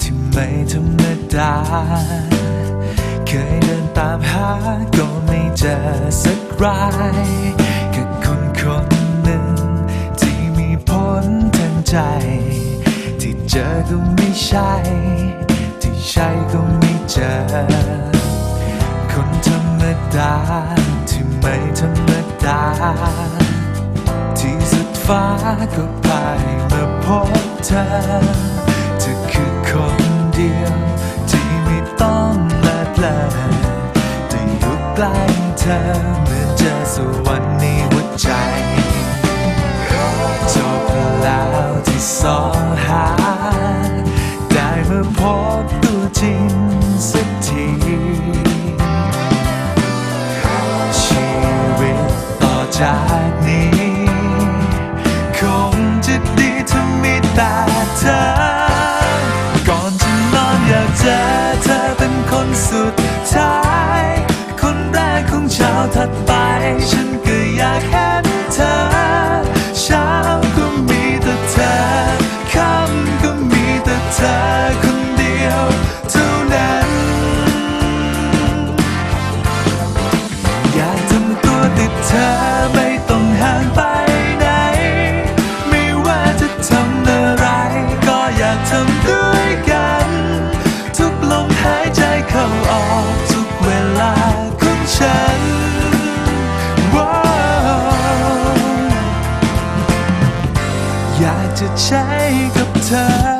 ที่ไม่ธรรมดา เคยเดินตามหาก็ไม่เจอสักรายกับคนคนหนึ่ง ที่มีผลทังใจ ที่เจอก็ไม่ใช่ ที่ใช่ก็ไม่เจอ คนธรรมดา ที่ไม่ธรรมดา ที่สุดฟ้าก็พายมาพบเธอ อเหมือนเจอสวรรค์ในหัวใจจบแล้วที่สอหา ได้มาพบตัวจริงสักทีชีวิตต่อจากนี้ คงจะดีถ้ามีแต่เธอ ก่อนจะนอนอยากเจอเธอเป็นคนสุด ถัดไป ฉันก็อยากเห็นเธอ เช้าก็มีแต่เธอ ค่ำก็มีแต่เธอคนเดียวเท่านั้น อยากทำตัวติดเธอ ใช้กับเธอ